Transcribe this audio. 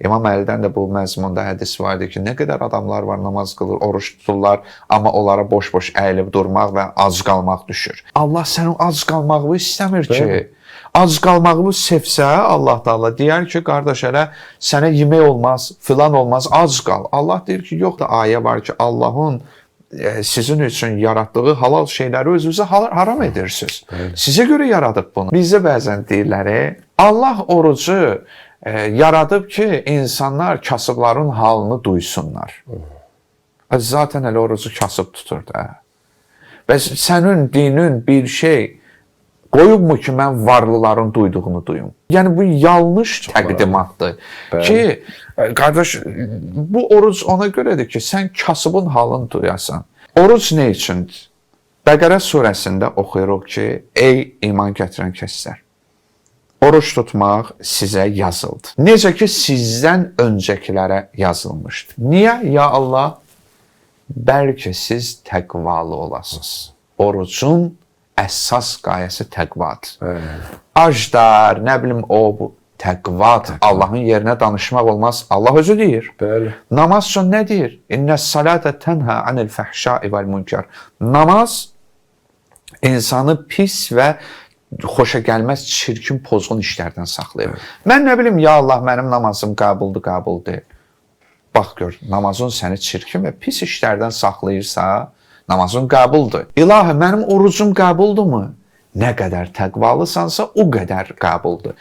İmam Əlidən də bu məzmunda hədis var idi ki, nə qədər adamlar var namaz qılır, oruç tuturlar, amma onlara boş-boş əyilib durmaq və ac qalmaq düşür. Allah sənin ac qalmağını istəmir ki. Bəli. Ac qalmağını sevsə Allah Taala deyər ki, qardaş elə sənə yemək olmaz, filan olmaz, ac qal. Allah deyir ki, yox da ayə var ki, Allahın e, sizin üçün yaratdığı halal şeyləri özünüzə haram edirsiniz. Sizə görə yaradıb bunu. Bizdə bəzən deyirlər, e, Allah orucu e, yaradıb ki, insanlar kasıbların halını duysunlar. Zaten elə orucu kasıb tutur da. Və sənin dinin bir şey qoyubmu ki, mən varlıların duyduğunu duyum. Yəni bu yanlış təqdimatdır. Bəli. Ki e, qardaş bu oruc ona görədir ki, sən kasıbın halını duyasan. Oruc nə üçündür? Bəqərə surəsində oxuyuruq ki, ey iman gətirən kəslər. Oruç tutmaq sizə yazıldı. Necə ki sizdən öncəkilərə yazılmışdı. Niyə? Ya Allah, bəlkə siz təqvalı olasınız. Orucun əsas qayəsi təqvadır. Bəli. Acdar, nə bilim o bu təqvadır. Allahın yerinə danışmaq olmaz. Allah özü deyir. Bəli. Namaz üçün nə deyir? İnnəs salate tenha anil fəhşai vel munkar. Namaz insanı pis və xoşa gəlməz, çirkin, pozğun işlərdən saxlayır. Mən nə bilim, ya Allah, mənim namazım qəbuldur, qəbul deyil. Bax gör, namazın səni çirkin və pis işlərdən saxlayırsa, namazın qəbuldur. İlahi, mənim orucum qəbuldurmu? Nə qədər təqvalısansa, o qədər qəbuldur.